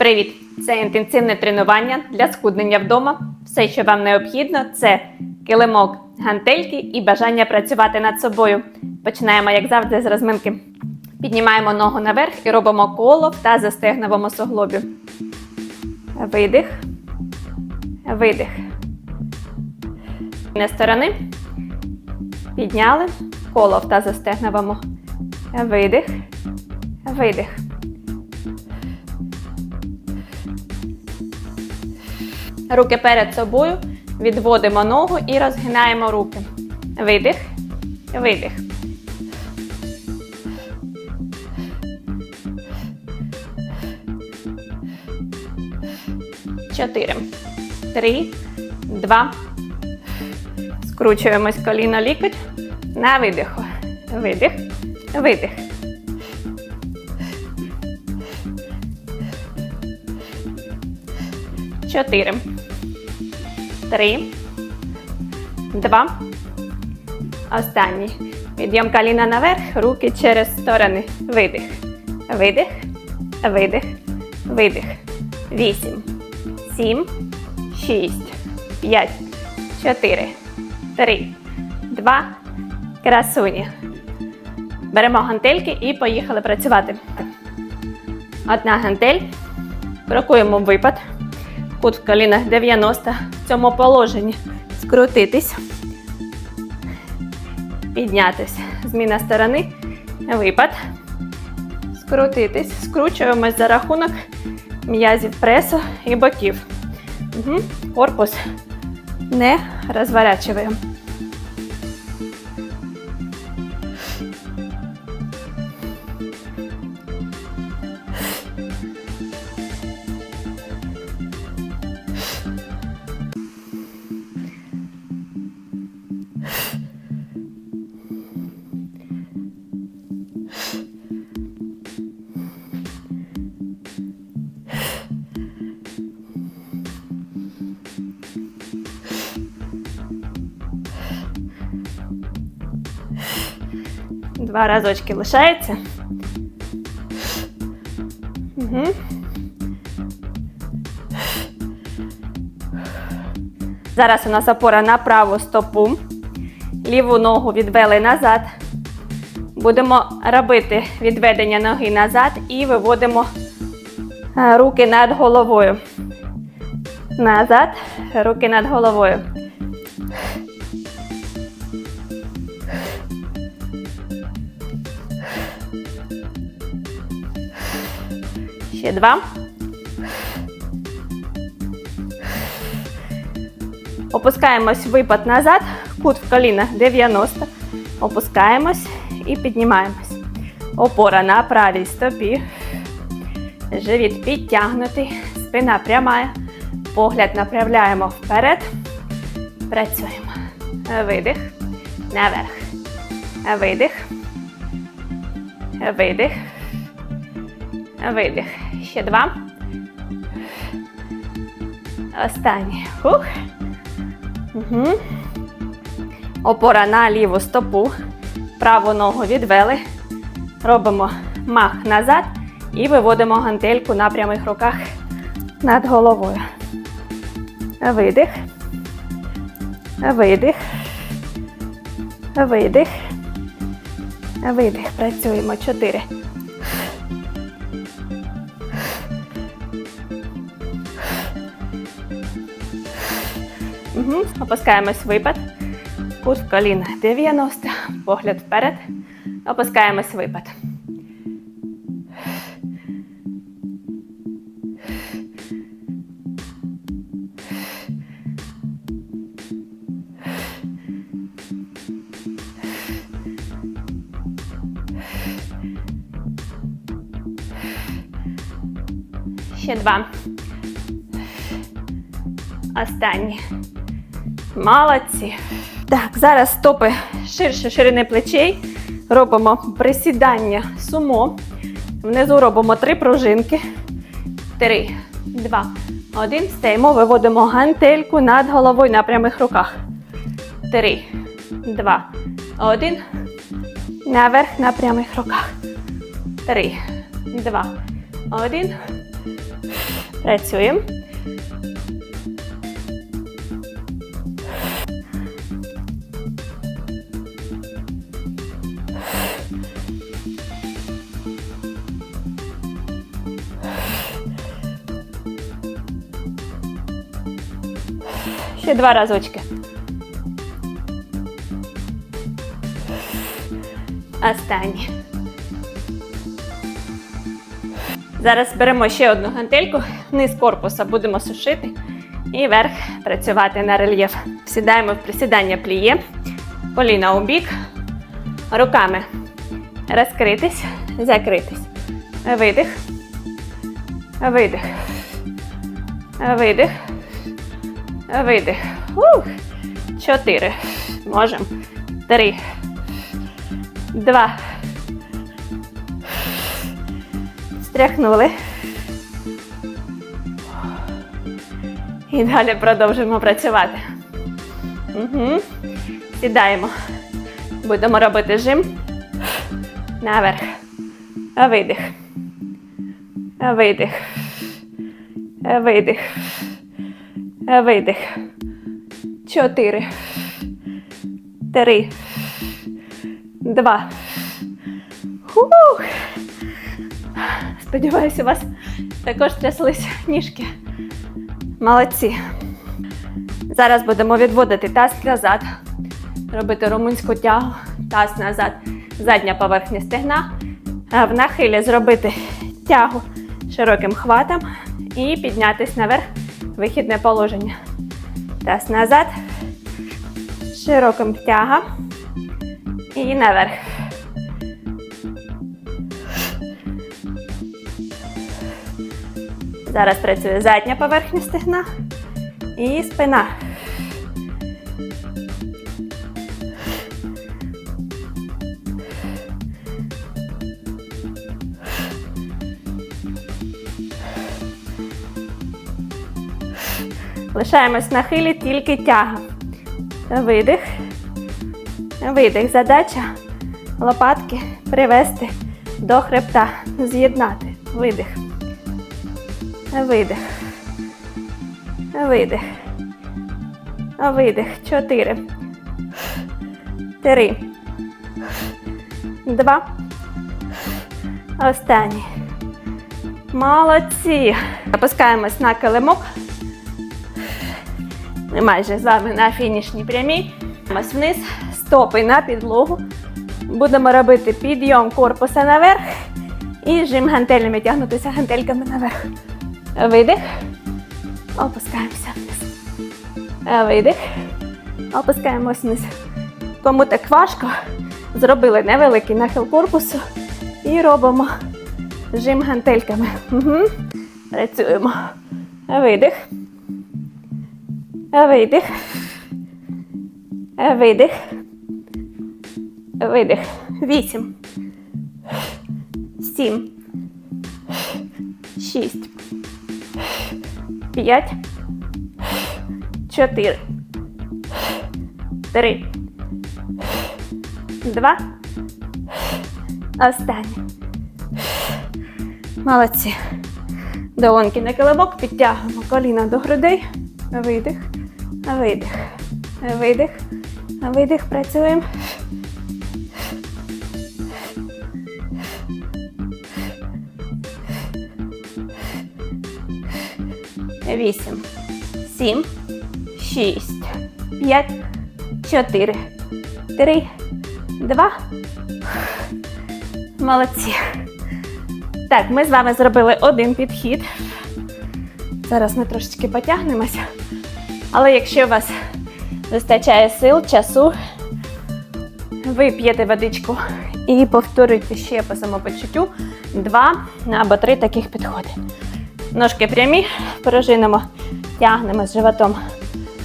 Привіт! Це інтенсивне тренування для схуднення вдома. Все, що вам необхідно, це килимок, гантельки і бажання працювати над собою. Починаємо, як завжди, з розминки. Піднімаємо ногу наверх і робимо коло в тазостегновому суглобі. Видих. Видих. Не сторони. Підняли. Коло в тазостегновому. Видих. Видих. Руки перед собою. Відводимо ногу і розгинаємо руки. Видих. Видих. Чотири. Три. Два. Скручуємось коліно лікоть. На видиху. Видих. Видих. Чотири. Три. Два. Останній. Підйом коліна наверх, руки через сторони. Видих. Видих. Видих. Видих. Вісім. Сім. Шість. П'ять. Чотири. Три. Два. Красуні. Беремо гантельки і поїхали працювати. Одна гантель. Крокуємо випад. Кут в колінах 90. В цьому положенні скрутитись. Піднятись. Зміна сторони. Випад. Скрутитись. Скручуємось за рахунок м'язів пресу і боків. Угу. Корпус не розворачуємо. Два разочки лишається. Угу. Зараз у нас опора на праву стопу. Ліву ногу відвели назад. Будемо робити відведення ноги назад і виводимо е, руки над головою. Назад, руки над головою. Ще два. Опускаємось випад назад, кут в колінах 90. Опускаємось і піднімаємось. Опора на правій стопі. Живіт підтягнутий, спина пряма. Погляд направляємо вперед. Працюємо. Видих. Наверх. Видих. Видих. Видих. Ще два. Останній. Хух. Угу. Опора на ліву стопу. Праву ногу відвели. Робимо мах назад і виводимо гантельку на прямих руках над головою. Видих. Видих. Видих. Видих. Працюємо. Чотири. Угу. Опускаємось в випад. Кут в коліна 90. Погляд вперед. Опускаємось в випад. Ще два. Останні. Молодці. Так, зараз стопи ширше ширини плечей. Робимо присідання сумо. Внизу робимо три пружинки. Три, два, один. Стаємо, виводимо гантельку над головою на прямих руках. Три, два, один. Наверх на прямих руках. Три, два, один. Працюємо. Ще два разочки. Останній. Зараз беремо ще одну гантельку, низ корпуса будемо сушити і верх працювати на рельєф. Сідаємо в присідання пліє, коліна у бік, руками розкритись, закритись. Видих, видих, видих, видих. Ух. Чотири. Можемо. Три. Два. Стряхнули. І далі продовжуємо працювати. Угу. Сідаємо. Будемо робити жим. Наверх. Видих. Видих. Видих. Видих. Чотири. Три. Два. Хух. Сподіваюся, у вас також тряслись ніжки. Молодці. Зараз будемо відводити таз назад, робити румунську тягу, таз назад, задня поверхня стегна. В нахилі зробити тягу широким хватом і піднятись наверх, вихідне положення. Таз назад, широким тягом і наверх. Зараз працює задня поверхня стегна і спина. Лишаємось на хилі тільки тяга. Видих. Видих. Задача лопатки привести до хребта. З'єднати. Видих. Видих. Видих. Видих. Чотири. Три. Два. Останній. Молодці. Опускаємось на килимок. Майже з вами на фінішній прямій. Ось вниз, стопи на підлогу. Будемо робити підйом корпуса наверх і жим гантелями, тягнутися гантельками наверх. Видих. Опускаємося вниз. Видих. Опускаємось вниз. Кому так важко, зробили невеликий нахил корпусу і робимо жим гантельками. Угу. Працюємо. Видих. Видих. Видих. Видих. Вісім. Сім. Шість. П'ять. Чотири. Три. Два. Останнє. Молодці. Долоньки на килимок, підтягуємо коліна до грудей. Видих. Видих. Видих. Видих. Працюємо. Вісім. Сім. Шість. П'ять. Чотири. Три. Два. Молодці. Так, ми з вами зробили один підхід. Зараз ми трошечки потягнемося. Але якщо у вас вистачає сил, часу, ви п'єте водичку і повторюйте ще по самопочуттю два або три таких підходи. Ножки прямі, пружинимо, тягнемо з животом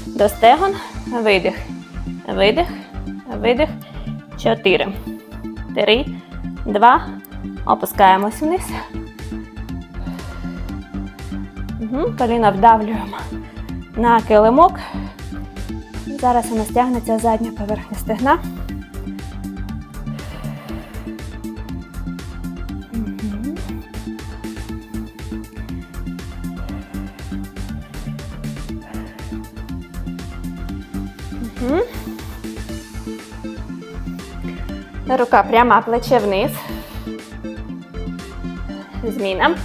до стегон. Видих, видих, видих. Чотири. Три, два. Опускаємось вниз. Угу. Коліна вдавлюємо на килимок. Зараз нас тягнеться задня поверхня стегна. Рука пряма плече вниз. Зміна.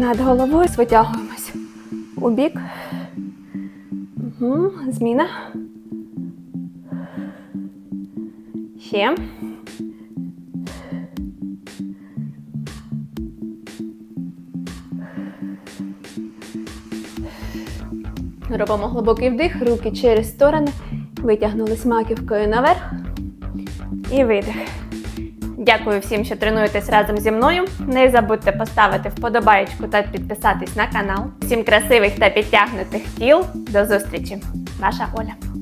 Над головою витягуємось у бік. Угу. Зміна. Ще. Робимо глибокий вдих, руки через сторони. Витягнулись маківкою наверх. І видих. Дякую всім, що тренуєтесь разом зі мною. Не забудьте поставити вподобаєчку та підписатись на канал. Всім красивих та підтягнутих тіл. До зустрічі! Ваша Оля.